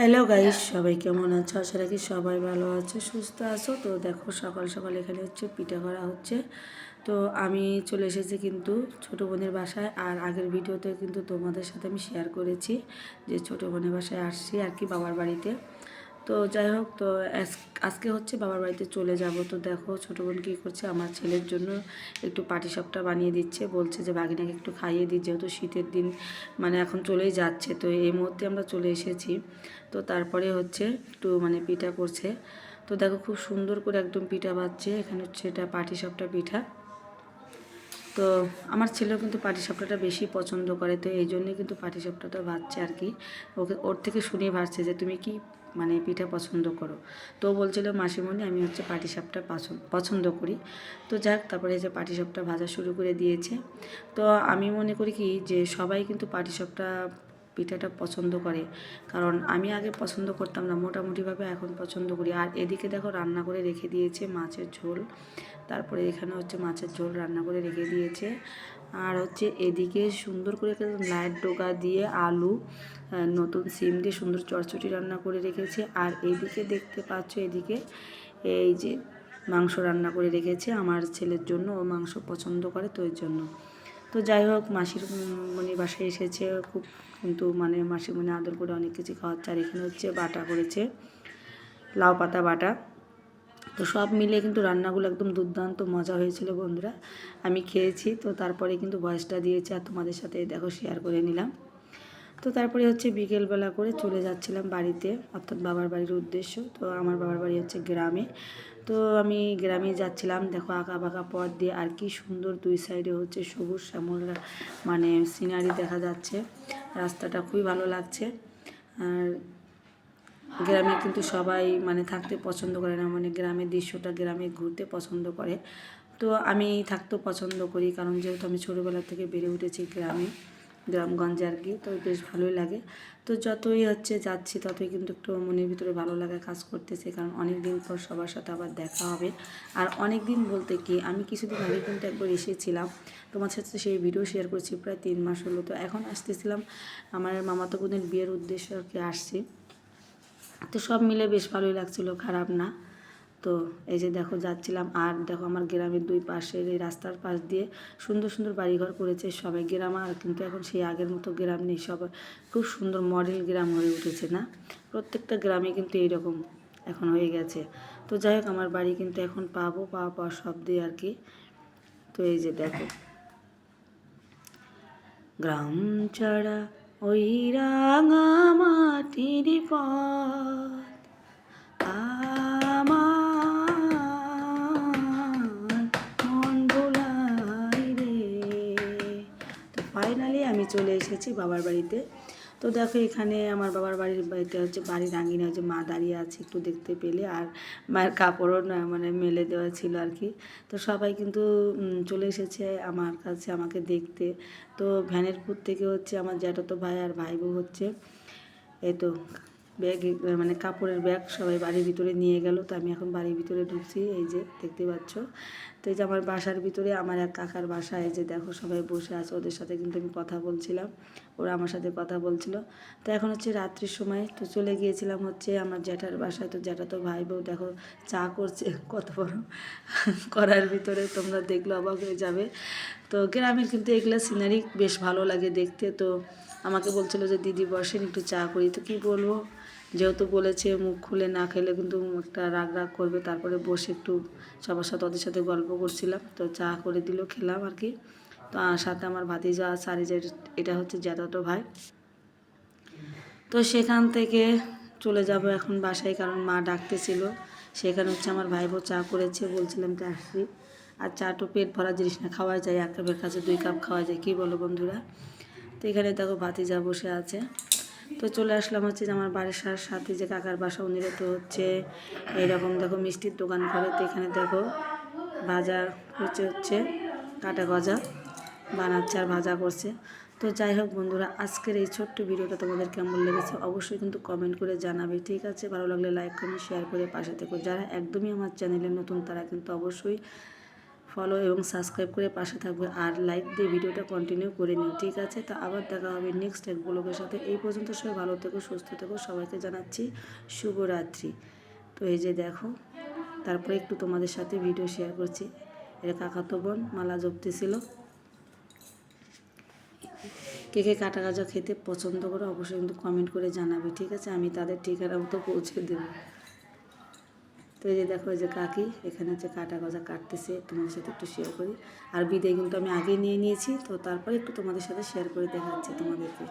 Hello guys সবাই কেমন আছো? আশা রাখি সবাই ভালো আছো সুস্থ আছো। তো দেখো সকাল সকাল এখানে হচ্ছে পিঠা করা হচ্ছে। তো আমি চলে এসেছি কিন্তু ছোটো বোনের বাসায় আর আগের ভিডিওতে কিন্তু তোমাদের সাথে আমি শেয়ার করেছি যে ছোটো বোনের বাসায় আসছি আর কি বাবার বাড়িতে। তো যাই হোক, তো আজ- আজকে হচ্ছে বাবার বাড়িতে চলে যাব। তো দেখো ছোটো বোন কী করছে, আমার ছেলের জন্য একটু পাটিসাপটা বানিয়ে দিচ্ছে। বলছে যে বাগিনাকে একটু খাইয়ে দিই, যেহেতু শীতের দিন মানে এখন চলেই যাচ্ছে। তো এই মুহূর্তে আমরা চলে এসেছি। তো তারপরে হচ্ছে একটু মানে পিঠা করছে। তো দেখো খুব সুন্দর করে একদম পিঠা বাজছে। এখানে হচ্ছে এটা পাটিসাপটা পিঠা। তো আমার ছেলেও কিন্তু পাটিসাপটাটা বেশি পছন্দ করে। তো এই জন্যই কিন্তু পাটিসাপটাটা ভাজছে আর কি। ওকে, ওর থেকে শুনে ভাজছে যে, তুমি কি মানে পিঠা পছন্দ করো। তো বলছিল, মাসিমণি, আমি হচ্ছে পাটিসাপটা পছন্দ পছন্দ করি। তো যাক, তারপরে যে পাটিসাপটা ভাজা শুরু করে দিয়েছে। তো আমি মনে করি কি, যে সবাই কিন্তু পাটিসাপটা পিঠাটা পছন্দ করে। কারণ আমি আগে পছন্দ করতাম না, মোটামুটিভাবে এখন পছন্দ করি। আর এদিকে দেখো, রান্না করে রেখে দিয়েছে মাছের ঝোল। তারপরে এখানে হচ্ছে মাছের ঝোল রান্না করে রেখে দিয়েছে। আর হচ্ছে এদিকে সুন্দর করে একটা লাইট ডোকা দিয়ে আলু নতুন সিম দিয়ে সুন্দর চটচটি রান্না করে রেখেছে। আর এদিকে দেখতে পাচ্ছ, এদিকে এই যে মাংস রান্না করে রেখেছে আমার ছেলের জন্য। ও মাংস পছন্দ করে তো এর জন্য। তো যাই হোক, মাসির মনি বাসায় এসেছে খুব কিন্তু মানে মাসিমণি আদর করে অনেক কিছু খাওয়াচ্ছে। আর এখানে হচ্ছে বাটা করেছে, লাউ পাতা বাটা। তো সব মিলে কিন্তু রান্নাগুলো একদম দুর্দান্ত মজা হয়েছিল বন্ধুরা। আমি খেয়েছি, তো তারপরে কিন্তু ভয়েসটা দিয়েছি আর তোমাদের সাথে দেখো শেয়ার করে নিলাম। তো তারপরে হচ্ছে বিকেলবেলা করে চলে যাচ্ছিলাম বাড়িতে, অর্থাৎ বাবার বাড়ির উদ্দেশ্য। তো আমার বাবার বাড়ি হচ্ছে গ্রামে। তো আমি গ্রামে যাচ্ছিলাম, দেখো আঁকা বাঁকা পথ দিয়ে আর কি সুন্দর দুই সাইডে হচ্ছে সবুজ শ্যামল মানে সিনারি দেখা যাচ্ছে। রাস্তাটা খুবই ভালো লাগছে। আর গ্রামে কিন্তু সবাই মানে থাকতে পছন্দ করে না মানে গ্রামের দৃশ্যটা গ্রামে ঘুরতে পছন্দ করে। তো আমি থাকতেও পছন্দ করি, কারণ যেহেতু আমি ছোটোবেলা থেকে বেড়ে উঠেছি গ্রামে, গ্রামগঞ্জে আর কি, তো বেশ ভালোই লাগে। তো যতই হচ্ছে যাচ্ছি, ততই কিন্তু একটু মনের ভিতরে ভালো লাগা কাজ করতেছে, কারণ অনেক দিন পর সবার সাথে আবার দেখা হবে। আর অনেক দিন বলতে কি, আমি কিছুদিন আগে কিন্তু একবার এসেছিলাম, তোমার সাথে সেই ভিডিও শেয়ার করছি, প্রায় তিন মাস হলো। তো এখন আসতেছিলাম, আমার মামাতো বোনের বিয়ের উদ্দেশ্যে আর কি আসছি। তো সব মিলে বেশ ভালোই লাগছিল, খারাপ না। তো এই যে দেখো যাচ্ছিলাম, আর দেখো আমার গ্রামের দুই পাশের এই রাস্তার পাশ দিয়ে সুন্দর সুন্দর বাড়িঘর করেছে সবাই। গ্রাম আর কিন্তু এখন সেই আগের মতো গ্রাম নেই সব খুব সুন্দর মডেল গ্রাম হয়ে উঠেছে না? প্রত্যেকটা গ্রামে কিন্তু এইরকম এখন হয়ে গেছে। তো যাই হোক, আমার বাড়ি কিন্তু এখন পাবো, পাওয়া পাওয়া সব দিয়ে আর কি। তো এই যে দেখো। গ্রাম ছাড়া ওই রাঙা মাটির পথ আমার মন রে। তো ফাইনালি আমি চলে এসেছি বাবার বাড়িতে। তো দেখো এখানে আমার বাবার বাড়ির বাড়িতে হচ্ছে, বাড়ির আঙিনা হচ্ছে মা দাঁড়িয়ে আছে একটু দেখতে পেলে, আর মায়ের কাপড়ও না মানে মেলে দেওয়া ছিল আর কি। তো সবাই কিন্তু চলে এসেছে আমার কাছে আমাকে দেখতে। তো ভ্যানেরপুর থেকে হচ্ছে আমার জ্যাঠাতো ভাই আর ভাই বউ হচ্ছে, এই তো। ব্যাগ মানে কাপড়ের ব্যাগ সবাই বাড়ির ভিতরে নিয়ে গেল। তো আমি এখন বাড়ির ভিতরে ঢুকছি, এই যে দেখতে পাচ্ছ। তো এই যে আমার বাসার ভিতরে আমার এক কাকার বাসা, এই যে দেখো সবাই বসে আছে, ওদের সাথে কিন্তু আমি কথা বলছিলাম। ওরা আমার সাথে কথা বলছিল। তো এখন হচ্ছে রাত্রির সময়, তো চলে গিয়েছিলাম হচ্ছে আমার জ্যাঠার বাসায়। তো জ্যাঠা তো ভাই বউ, দেখো চা করছে, কত বড় করার ভিতরে তোমরা দেখলে অবাক হয়ে যাবে। তো গ্রামের কিন্তু এগুলো সিনারি বেশ ভালো লাগে দেখতে। তো আমাকে বলছিল যে, দিদি বসেন, একটু চা করি। তো কি বলব? যেহেতু বলেছে মুখ খুলে না খেলে কিন্তু একটা রাগ রাগ করবে, তারপরে বসে একটু সবার সাথে, ওদের সাথে গল্প করছিলাম, তো চা করে দিল, খেলাম আর কি। তো সাথে আমার ভাতিজা সারি এটা হচ্ছে জ্যাঠাতো ভাই। তো সেখান থেকে চলে যাব এখন বাসায়, কারণ মা ডাকতেছিল। সেখানে হচ্ছে আমার ভাই বোন চা করেছে, বলছিলাম যে আসছি। আর চা তো পেট ভরা জিনিস না খাওয়া যায়, এক কাপের কাছে দুই কাপ খাওয়া যায়, কী বলো বন্ধুরা? তো এখানে দেখো ভাতিজা বসে আছে। তো চলে আসলাম হচ্ছে যে আমার বাড়ির সাথে যে কাকার বাসা, উনিরা তো হচ্ছে এইরকম দেখো মিষ্টির দোকান করে তো এখানে দেখো ভাজা হচ্ছে হচ্ছে কাটা গজা বানাচ্ছে আর ভাজা করছে। তো যাই হোক বন্ধুরা, আজকের এই ছোট্ট ভিডিওটা তোমাদের কেমন লেগেছে অবশ্যই কিন্তু কমেন্ট করে জানাবে, ঠিক আছে? ভালো লাগলে লাইক কমেন্ট শেয়ার করে পাশে থেকো। যারা একদমই আমার চ্যানেলে নতুন তারা কিন্তু অবশ্যই ফলো এবং সাবস্ক্রাইব করে পাশে থাকবে আর লাইক দিয়ে ভিডিওটা কন্টিনিউ করে নিও, ঠিক আছে? তো আবার দেখা হবে নেক্সট এক ব্লগের সাথে। এই পর্যন্ত সবাই ভালো থেকো, সুস্থ থেকো। সবাইকে জানাচ্ছি শুভরাত্রি। তো এই যে দেখো, তারপরে একটু তোমাদের সাথে ভিডিও শেয়ার করছি। এটা কাকাতো বোন মালা জপতেছিল। কে কে কাটা গাজা খেতে পছন্দ করে অবশ্যই কিন্তু কমেন্ট করে জানাবে, ঠিক আছে? আমি তাদের ঠিকানা মতো পৌঁছে দেবো। তো এই যে দেখো যে কাকি, এখানে হচ্ছে কাটা গজা কাটতেছে, তোমাদের সাথে একটু শেয়ার করি। আর বিদায় কিন্তু আমি আগে নিয়ে নিয়েছি, তো তারপরে একটু তোমাদের সাথে শেয়ার করে দেখাচ্ছি তোমাদেরকে।